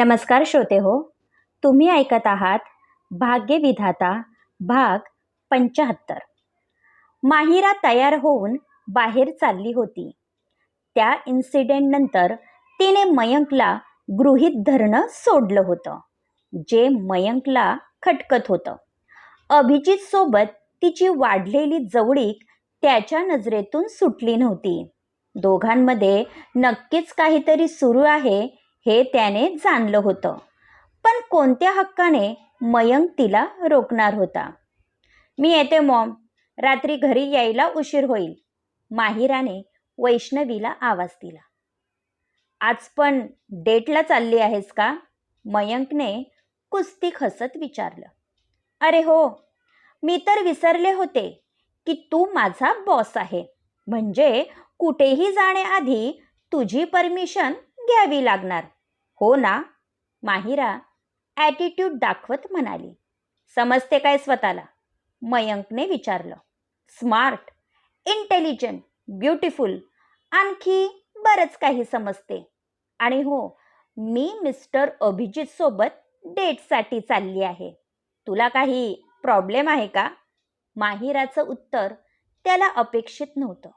नमस्कार श्रोते हो तुम्ही ऐकत आहात भाग्यविधाता भाग पंच्याहत्तर माहिरा तयार होऊन बाहेर चालली होती. त्या इन्सिडेंटनंतर तिने मयंकला गृहीत धरणं सोडलं होतं जे मयंकला खटकत होतं. अभिजितसोबत तिची वाढलेली जवळीक त्याच्या नजरेतून सुटली नव्हती. दोघांमध्ये नक्कीच काहीतरी सुरू आहे हे त्याने जाणलं होतं. पण कोणत्या हक्काने मयंक तिला रोखणार होता? मी येते मॉम. रात्री घरी यायला उशीर होईल. माहिराने वैष्णवीला आवाज दिला. आज पण डेटला चालली आहेस का? मयंकने कुस्ती हसत विचारलं. अरे हो. मी तर विसरले होते की तू माझा बॉस आहे. म्हणजे कुठेही जाण्याआधी तुझी परमिशन घ्यावी लागणार. हो ना? माहिरा ॲटिट्यूड दाखवत म्हणाली. समजते काय स्वतःला? मयंकने विचारलं. स्मार्ट इंटेलिजंट ब्युटिफुल आणखी बरंच काही समजते. आणि हो मी मिस्टर अभिजित सोबत डेटसाठी चालली आहे. तुला काही प्रॉब्लेम आहे का? माहिराचं उत्तर त्याला अपेक्षित नव्हतं.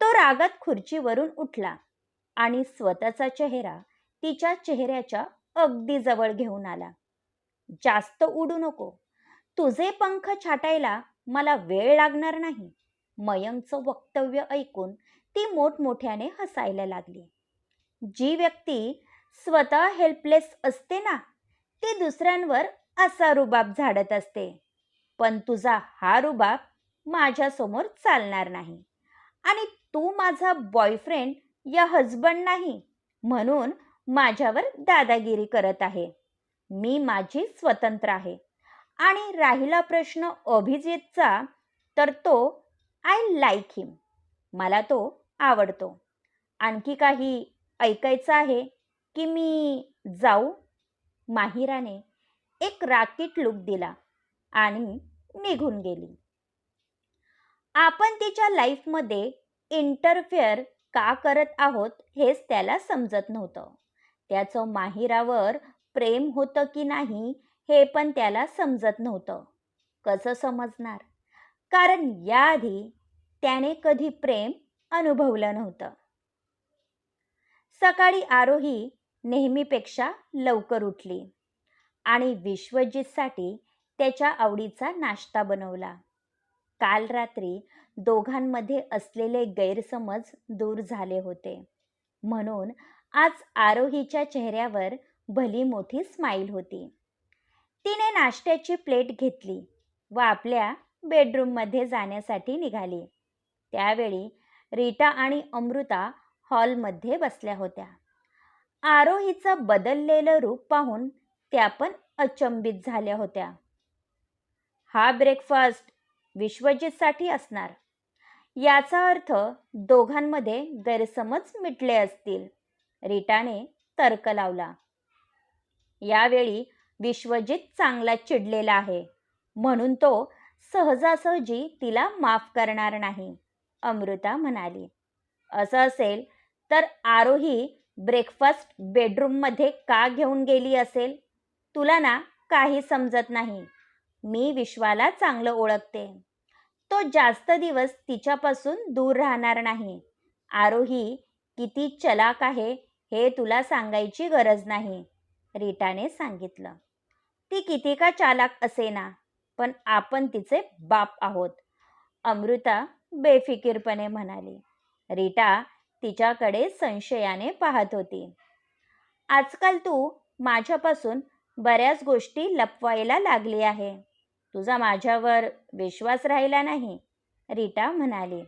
तो रागात खुर्चीवरून उठला. आणि स्वतःचा चेहरा तिच्या चेहऱ्याच्या अगदी जवळ घेऊन आला. जास्त उडू नको. तुझे पंख छाटायला मला वेळ लागणार नाही. मयंकचं वक्तव्य ऐकून ती मोठमोठ्याने हसायला लागली. जी व्यक्ती स्वतः हेल्पलेस असते ना ती दुसऱ्यांवर असा रुबाब झाडत असते. पण तुझा हा रुबाब माझ्यासमोर चालणार नाही. आणि तू माझा बॉयफ्रेंड या हजबंड नाही म्हणून माझ्यावर दादागिरी करत आहे. मी माझी स्वतंत्र आहे. आणि राहिला प्रश्न अभिजितचा तर तो आय लाईक हिम मला तो आवडतो. आणखी काही ऐकायचं आहे की मी जाऊ? माहिराने एक राकीट लुक दिला आणि निघून गेली. आपण तिच्या लाईफमध्ये इंटरफेअर का करत आहोत हेच त्याला समजत नव्हतं. त्याचं माहिरावर प्रेम होतं की नाही हे पण त्याला समजत नव्हतं. कसं समजणार? कारण याआधी त्याने कधी प्रेम अनुभवलं नव्हतं. सकाळी आरोही नेहमीपेक्षा लवकर उठली आणि विश्वजितसाठी त्याच्या आवडीचा नाश्ता बनवला. काल रात्री दोघांमध्ये असलेले गैरसमज दूर झाले होते. म्हणून आज आरोहीच्या चेहऱ्यावर भली मोठी स्माईल होती. तिने नाश्त्याची प्लेट घेतली व आपल्या बेडरूममध्ये जाण्यासाठी निघाली. त्यावेळी रीटा आणि अमृता हॉलमध्ये बसल्या होत्या. आरोहीचं बदललेलं रूप पाहून त्या पण अचंबित झाल्या होत्या. हा ब्रेकफास्ट विश्वजितसाठी असणार. याचा अर्थ दोघांमध्ये गैरसमज मिटले असतील. रीटाने तर्क लावला. यावेळी विश्वजित चांगला चिडलेला आहे. म्हणून तो सहजासहजी तिला माफ करणार नाही अमृता म्हणाली. असं असेल तर आरोही ब्रेकफास्ट बेडरूममध्ये का घेऊन गेली असेल? तुला ना काही समजत नाही. मी विश्वाला चांगलं ओळखते. तो जास्त दिवस तिच्यापासून दूर राहणार नाही. आरोही किती चलाक आहे हे तुला सांगायची गरज नाही रीटाने सांगितलं. ती किती का चालाक असेना पण आपण तिचे बाप आहोत अमृता बेफिकीरपणे म्हणाली. रीटा तिच्याकडे संशयाने पाहत होती. आजकाल तू माझ्यापासून बऱ्याच गोष्टी लपवायला लागली आहे. तुझा माझ्यावर विश्वास राहिला नाही? रीटा म्हणाली.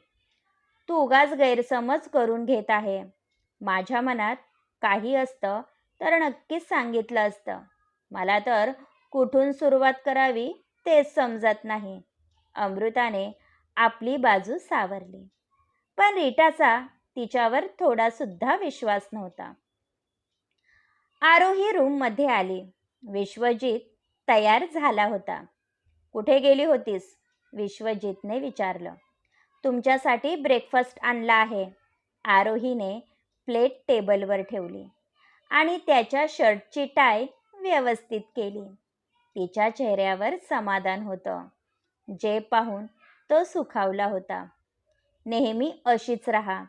तू उगाच गैरसमज करून घेत आहे. माझ्या मनात काही असतं तर नक्कीच सांगितलं असतं. मला तर कुठून सुरुवात करावी तेच समजत नाही. अमृताने आपली बाजू सावरली. पण रीटाचा तिच्यावर थोडासुद्धा विश्वास नव्हता. आरोही रूममध्ये आली. विश्वजित तयार झाला होता. कुठे गेली होतीस? विश्वजितने विचारलं. तुमच्यासाठी ब्रेकफास्ट आणला आहे. आरोहीने प्लेट टेबलवर ठेवली आणि त्याच्या शर्टची टाय व्यवस्थित केली. तिच्या चेहऱ्यावर समाधान होतं. जे पाहून तो सुखावला होता. नेहमी अशीच राहा.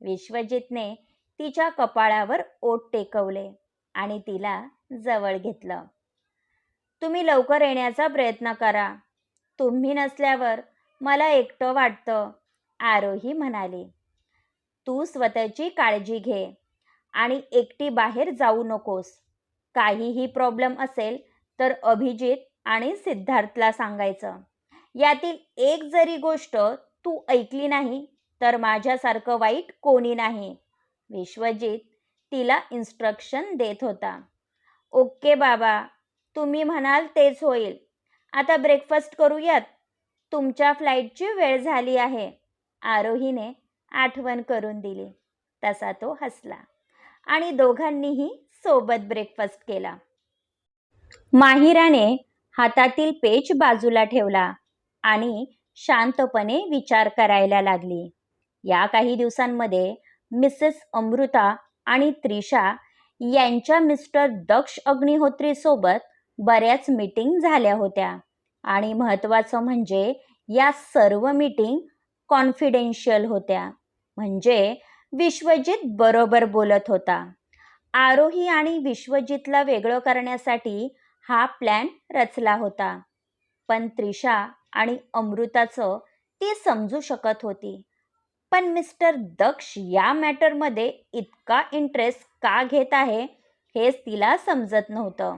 विश्वजितने तिच्या कपाळावर ओट टेकवले आणि तिला जवळ घेतलं. तुम्ही लवकर येण्याचा प्रयत्न करा. तुम्ही नसल्यावर मला एकटं वाटतं आरोही म्हणाली. तू स्वतःची काळजी घे आणि एकटी बाहेर जाऊ नकोस. काहीही प्रॉब्लेम असेल तर अभिजित आणि सिद्धार्थला सांगायचं. यातील एक जरी गोष्ट तू ऐकली नाही तर माझ्यासारखं वाईट कोणी नाही. विश्वजित तिला इन्स्ट्रक्शन देत होता. ओके बाबा तुम्ही म्हणाल तेच होईल. आता ब्रेकफास्ट करूयात. तुमच्या फ्लाईटची वेळ झाली आहे. आरोहीने आठवण करून दिली. तसा तो हसला आणि दोघांनीही सोबत ब्रेकफास्ट केला. माहिराने हातातील पेज बाजूला ठेवला आणि शांतपणे विचार करायला लागली. या काही दिवसांमध्ये मिसेस अमृता आणि त्रिशा यांच्या मिस्टर दक्ष अग्निहोत्रीसोबत बऱ्याच मीटिंग झाल्या होत्या. आणि महत्त्वाचं म्हणजे या सर्व मीटिंग कॉन्फिडेन्शियल होत्या. म्हणजे विश्वजित बरोबर बोलत होता. आरोही आणि विश्वजितला वेगळं करण्यासाठी हा प्लॅन रचला होता. पण त्रिशा आणि अमृताचं ती समजू शकत होती. पण मिस्टर दक्ष या मॅटरमध्ये इतका इंटरेस्ट का घेत आहे हेच तिला समजत नव्हतं.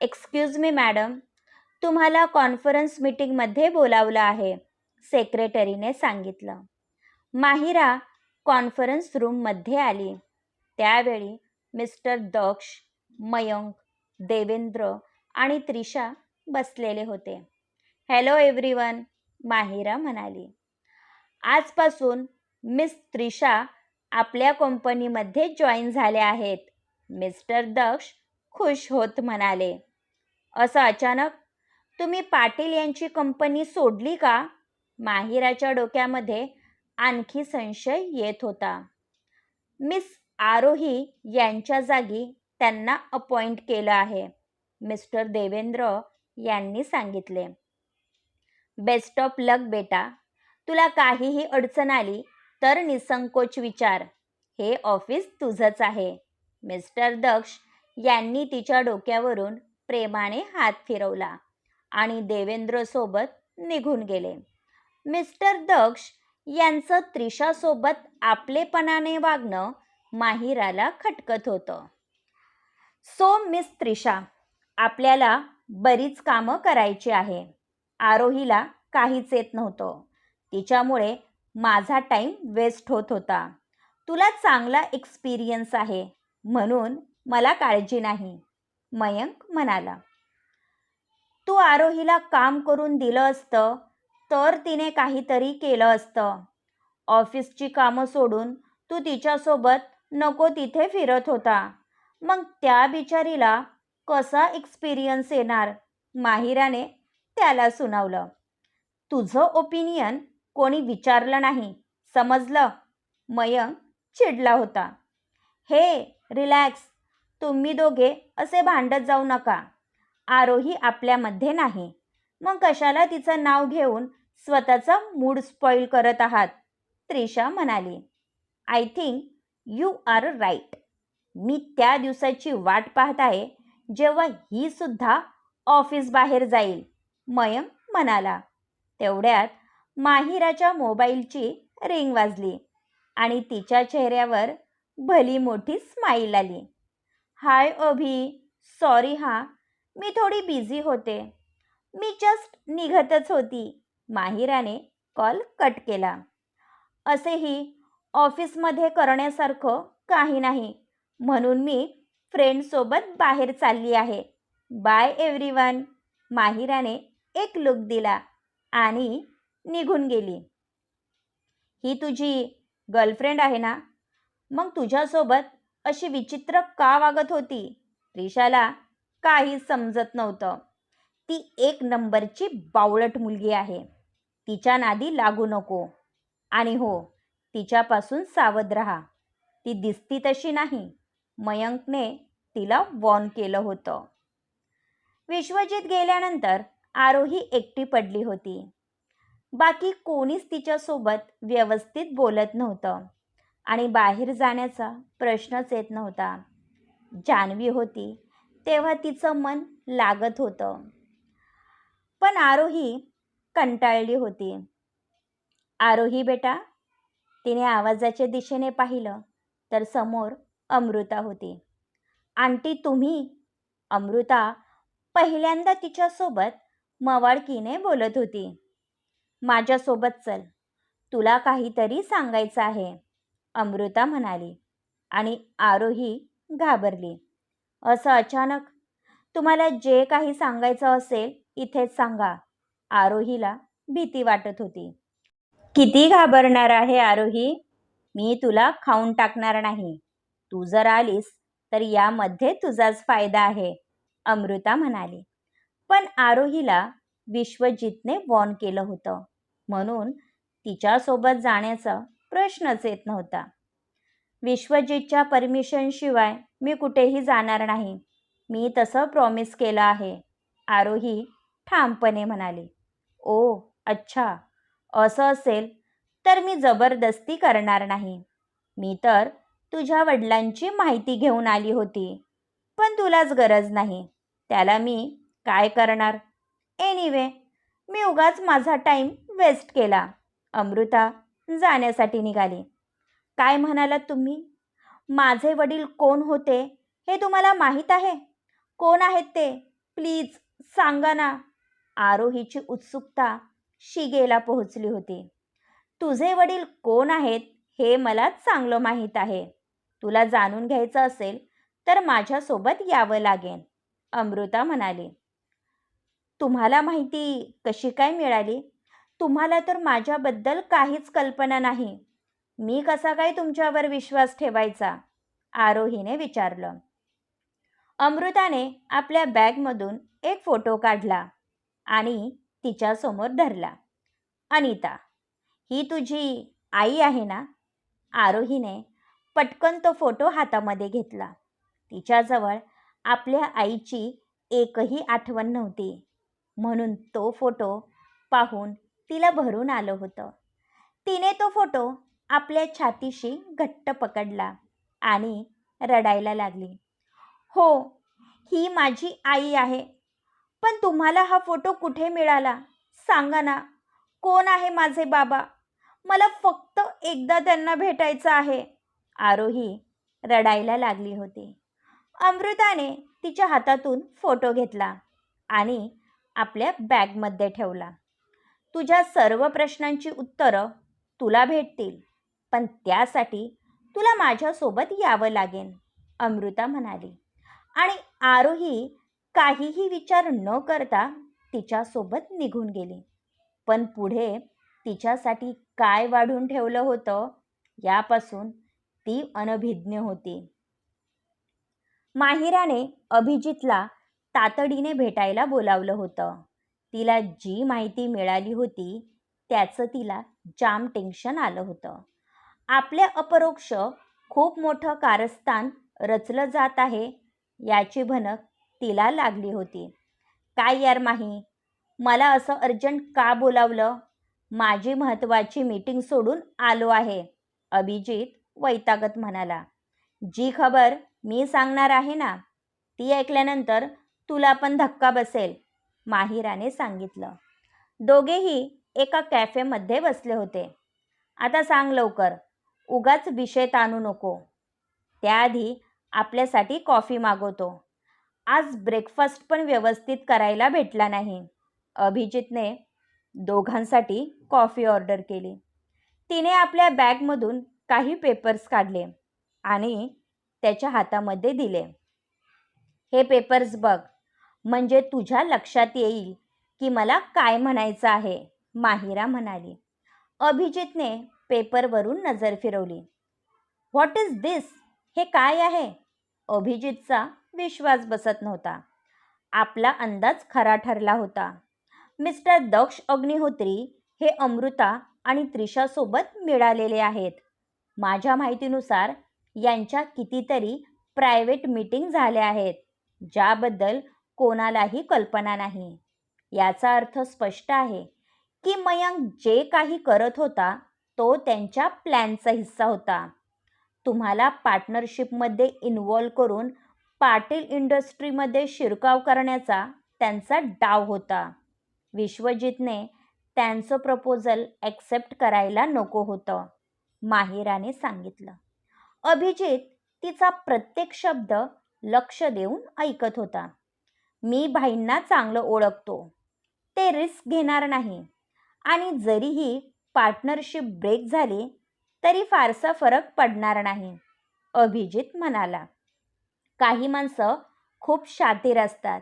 एक्सक्यूज मी मॅडम तुम्हाला कॉन्फरन्स मीटिंगमध्ये बोलावलं आहे सेक्रेटरीने सांगितलं. माहिरा कॉन्फरन्स रूममध्ये आली. त्यावेळी मिस्टर दक्ष मयंक देवेंद्र आणि त्रिशा बसलेले होते. हॅलो एव्हरीवन माहिरा म्हणाली. आजपासून मिस त्रिशा आपल्या कंपनीमध्ये जॉईन झाल्या आहेत. मिस्टर दक्ष खुश होत म्हणाले. असं अचानक तुम्ही पाटील यांची कंपनी सोडली का? माहिराच्या डोक्यामध्ये आणखी संशय येत होता. मिस आरोही यांच्या जागी त्यांना अपॉइंट केलं आहे मिस्टर देवेंद्र यांनी सांगितले. बेस्ट ऑफ लक बेटा तुला काहीही अडचण आली तर निसंकोच विचार हे ऑफिस तुझंच आहे मिस्टर दक्ष यांनी तिच्या डोक्यावरून प्रेमाने हात फिरवला आणि देवेंद्रसोबत निघून गेले. मिस्टर दक्ष यांचं त्रिशासोबत आपलेपणाने वागणं माहिराला खटकत होतं. सो मिस त्रिशा आपल्याला बरीच कामं करायची आहे. आरोहीला काहीच येत नव्हतं. तिच्यामुळे माझा टाईम वेस्ट होत होता. तुला चांगला एक्सपिरियन्स आहे म्हणून मला काळजी नाही. मयंक म्हणाला. तू आरोहीला काम करून दिलं असतं तर तिने काहीतरी केलं असतं. ऑफिसची कामं सोडून तू तिच्यासोबत नको तिथे फिरत होता. मग त्या बिचारीला कसा एक्सपिरियन्स येणार? माहिराने त्याला सुनावलं. तुझं ओपिनियन कोणी विचारलं नाही समजलं? मयंक चिडला होता. हे रिलॅक्स तुम्ही दोघे असे भांडत जाऊ नका. आरोही आपल्यामध्ये नाही. मग कशाला तिचं नाव घेऊन स्वतःचा मूड स्पॉईल करत आहात? त्रिशा म्हणाली. I think you are right मी त्या दिवसाची वाट पाहत आहे जेव्हा ही सुद्धा ऑफिस बाहेर जाईल मयंक म्हणाला. तेवढ्यात माहिराच्या मोबाईलची रिंग वाजली आणि तिच्या चेहऱ्यावर भली मोठी स्माईल आली. हाय अभि सॉरी हा मी थोडी बिझी होते. मी जस्ट निघतच होती. माहिराने कॉल कट केला. असेही ऑफिसमध्ये करण्यासारखं काही नाही. म्हणून मी फ्रेंडसोबत बाहेर चालली आहे. बाय एव्हरीवन माहिराने एक लुक दिला आणि निघून गेली. ही तुझी गर्लफ्रेंड आहे ना? मग तुझ्यासोबत अशी विचित्र का वागत होती? त्रिशाला काही समजत नव्हतं. ती एक नंबरची बावळट मुलगी आहे. तिच्या नादी लागू नको. आणि हो तिच्यापासून सावध राहा. ती दिसती तशी नाही. मयंकने तिला वॉर्न केलं होतं. विश्वजित गेल्यानंतर आरोही एकटी पडली होती. बाकी कोणीच तिच्यासोबत व्यवस्थित बोलत नव्हतं. आणि बाहेर जाण्याचा प्रश्नच येत नव्हता. जान्हवी होती तेव्हा तिचं मन लागत होतं. पण आरोही कंटाळली होती. आरोही बेटा तिने आवाजाच्या दिशेने पाहिलं तर समोर अमृता होती. आंटी तुम्ही? अमृता पहिल्यांदा तिच्यासोबत मवाळकीने बोलत होती. माझ्यासोबत चल तुला काहीतरी सांगायचं आहे. अमृता म्हणाली. आणि आरोही घाबरली. असं अचानक तुम्हाला जे काही सांगायचं असेल इथेच सांगा. आरोहीला भीती वाटत होती. किती घाबरणार आहे आरोही? मी तुला खाऊन टाकणार नाही. तू जर आलीस तर यामध्ये तुझाच फायदा आहे अमृता म्हणाली. पण आरोहीला विश्वजितने वॉर्न केलं होतं. म्हणून तिच्यासोबत जाण्याचं प्रश्नच येत नव्हता. विश्वजितच्या परमिशनशिवाय मी कुठेही जाणार नाही. मी तसं प्रॉमिस केलं आहे. आरोही ठामपणे म्हणाली. ओ अच्छा. असं असेल तर मी जबरदस्ती करणार नाही. मी तर तुझ्या वडिलांची माहिती घेऊन आली होती. पण तुलाच गरज नाही. त्याला मी काय करणार? एनिवे मी उगाच माझा टाईम वेस्ट केला. अमृता जाण्यासाठी निघाली. काय म्हणालात तुम्ही? माझे वडील कोण होते हे तुम्हाला माहीत आहे? कोण आहेत ते? प्लीज सांगा ना. आरोहीची उत्सुकता शिगेला पोहोचली होती. तुझे वडील कोण आहेत हे मला चांगलं माहीत आहे. तुला जाणून घ्यायचं असेल तर माझ्यासोबत यावं लागेल. अमृता म्हणाली. तुम्हाला माहिती कशी काय मिळाली? तुम्हाला तर माझ्याबद्दल काहीच कल्पना नाही. मी कसा काय तुमच्यावर विश्वास ठेवायचा? आरोहीने विचारलं. अमृताने आपल्या बॅगमधून एक फोटो काढला आणि तिच्यासमोर धरला. अनिता ही तुझी आई आहे ना? आरोहीने पटकन तो फोटो हातामध्ये घेतला. तिच्याजवळ आपल्या आईची एकही आठवण नव्हती. म्हणून तो फोटो पाहून तिला भरून आलं होतं. तिने तो फोटो आपल्या छातीशी घट्ट पकडला आणि रडायला लागली. हो ही माझी आई आहे. पण तुम्हाला हा फोटो कुठे मिळाला? सांगा ना. कोण आहे माझे बाबा? मला फक्त एकदा त्यांना भेटायचं आहे. आरोही रडायला लागली होती. अमृताने तिच्या हातातून फोटो घेतला आणि आपल्या बॅगमध्ये ठेवला. तुझ्या सर्व प्रश्नांची उत्तरं तुला भेटतील. पण त्यासाठी तुला माझ्यासोबत यावं लागेल अमृता म्हणाली. आणि आरोही काहीही विचार न करता तिच्यासोबत निघून गेली. पण पुढे तिच्यासाठी काय वाढून ठेवलं होतं यापासून ती अनभिज्ञ होती. माहिराने अभिजितला तातडीने भेटायला बोलावलं होतं. तिला जी माहिती मिळाली होती त्याचं तिला जाम टेन्शन आलं होतं. आपल्या अपरोक्ष खूप मोठं कारस्थान रचलं जात आहे याची भनक तिला लागली होती. काय यार माही? मला असं अर्जंट का बोलावलं? माझी महत्त्वाची मीटिंग सोडून आलो आहे अभिजित वैतागत म्हणाला. जी खबर मी सांगणार आहे ना ती ऐकल्यानंतर तुला पण धक्का बसेल. माहिराने सांगितलं. दोघेही एका कॅफेमध्ये बसले होते. आता सांग लवकर उगाच विषय ताणू नको. त्याआधी आपल्यासाठी कॉफी मागवतो. आज ब्रेकफास्ट पण व्यवस्थित करायला भेटला नाही. अभिजितने दोघांसाठी कॉफी ऑर्डर केली. तिने आपल्या बॅगमधून काही पेपर्स काढले आणि त्याच्या हातामध्ये दिले. हे पेपर्स बघ. म्हणजे तुझ्या लक्षात येईल की मला काय म्हणायचं आहे माहिरा म्हणाली. अभिजितने पेपरवरून नजर फिरवली. व्हॉट इज दिस हे काय आहे? अभिजितचा विश्वास बसत नव्हता. आपला अंदाज खरा ठरला होता. मिस्टर दक्ष अग्निहोत्री हे अमृता आणि त्रिशासोबत मिळालेले आहेत. माझ्या माहितीनुसार यांच्या कितीतरी प्रायव्हेट मीटिंग झाल्या आहेत ज्याबद्दल कोणालाही कल्पना नाही. याचा अर्थ स्पष्ट आहे की मयंक जे काही करत होता तो त्यांच्या प्लॅनचा हिस्सा होता. तुम्हाला पार्टनरशिपमध्ये इन्वॉल्व करून पाटील इंडस्ट्रीमध्ये शिरकाव करण्याचा त्यांचा डाव होता. विश्वजितने त्यांचं प्रपोजल ॲक्सेप्ट करायला नको होतं माहिराने सांगितलं. अभिजित तिचा प्रत्येक शब्द लक्ष देऊन ऐकत होता. मी भाईंना चांगलं ओळखतो. ते रिस्क घेणार नाही. आणि जरीही पार्टनरशिप ब्रेक झाली तरी फारसा फरक पडणार नाही अभिजित म्हणाला. काही माणसं खूप शातीर असतात.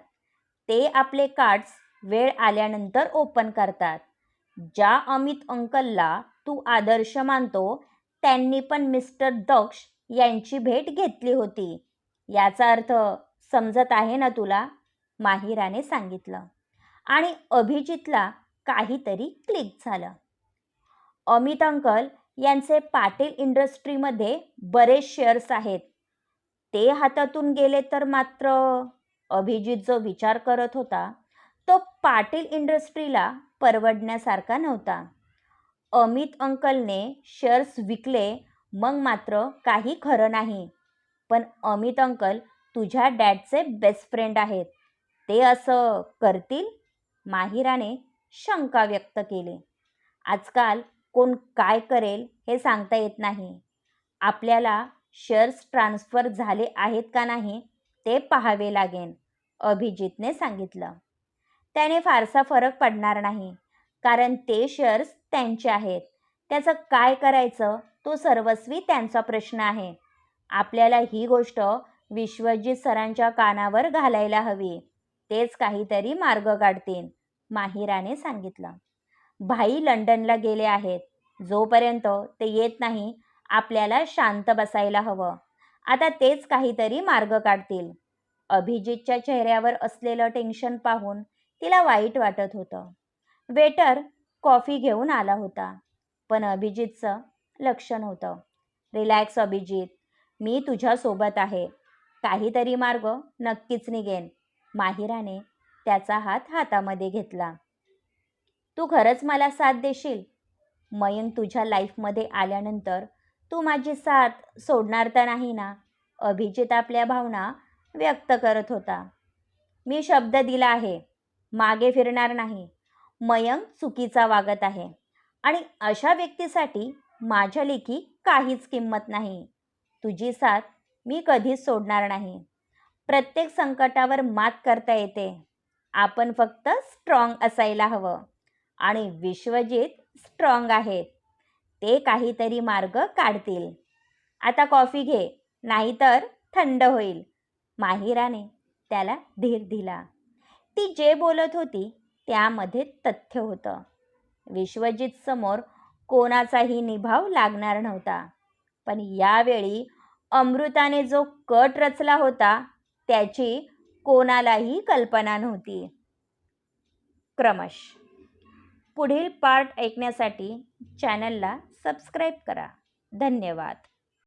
ते आपले कार्ड्स वेळ आल्यानंतर ओपन करतात. ज्या अमित अंकलला तू आदर्श मानतो त्यांनी पण मिस्टर दक्ष यांची भेट घेतली होती. याचा अर्थ समजत आहे ना तुला? माहिराने सांगितलं. आणि अभिजितला काहीतरी क्लिक झालं. अमित अंकल यांचे पाटील इंडस्ट्रीमध्ये बरेच शेअर्स आहेत. ते हातातून गेले तर मात्र अभिजित जो विचार करत होता तो पाटील इंडस्ट्रीला परवडण्यासारखा नव्हता. अमित अंकलने शेअर्स विकले मग मात्र काही खरं नाही. पण अमित अंकल तुझ्या डॅडचे बेस्ट फ्रेंड आहेत. ते असं करतील? माहिराने शंका व्यक्त केली. आजकाल कोण काय करेल हे सांगता येत नाही. आपल्याला शेअर्स ट्रान्स्फर झाले आहेत का नाही ते पाहावे लागेल अभिजितने सांगितलं. त्याने फारसा फरक पडणार नाही कारण ते शेअर्स त्यांचे आहेत. त्याचं काय करायचं तो सर्वस्वी त्यांचा प्रश्न आहे. आपल्याला ही गोष्ट विश्वजित सरांच्या कानावर घालायला हवी. तेच काहीतरी मार्ग काढतील माहिराने सांगितलं. भाई लंडनला गेले आहेत. जोपर्यंत ते येत नाही आपल्याला शांत बसायला हवं. आता तेच काहीतरी मार्ग काढतील. अभिजितच्या चेहऱ्यावर असलेलं टेन्शन पाहून तिला वाईट वाटत होतं. वेटर कॉफी घेऊन आला होता. पण अभिजितचं लक्ष नव्हतं. रिलॅक्स अभिजित. मी तुझ्यासोबत आहे. काहीतरी मार्ग नक्कीच निघेन. माहिराने त्याचा हात हातामध्ये घेतला. तू खरंच मला साथ देशील? मयंक तुझ्या लाईफमध्ये आल्यानंतर तू माझी साथ सोडणार तर नाही ना? अभिजित आपल्या भावना व्यक्त करत होता. मी शब्द दिला आहे मागे फिरणार नाही. मयंक चुकीचा वागत आहे आणि अशा व्यक्तीसाठी माझ्या लेखी काहीच किंमत नाही. तुझी साथ मी कधीच सोडणार नाही. प्रत्येक संकटावर मात करता येते. आपण फक्त स्ट्रॉंग असायला हवं. आणि विश्वजित स्ट्रॉंग आहेत. ते काहीतरी मार्ग काढतील. आता कॉफी घे नाहीतर थंड होईल. माहिराने त्याला धीर दिला. ती जे बोलत होती त्यामध्ये तथ्य होतं. विश्वजित समोर कोणाचाही निभाव लागणार नव्हता. पण यावेळी अमृताने जो कट रचला होता त्याची कोणालाही कल्पना नव्हती. क्रमश. पुढील पार्ट ऐकण्यासाठी चॅनलला सबस्क्राईब करा. धन्यवाद.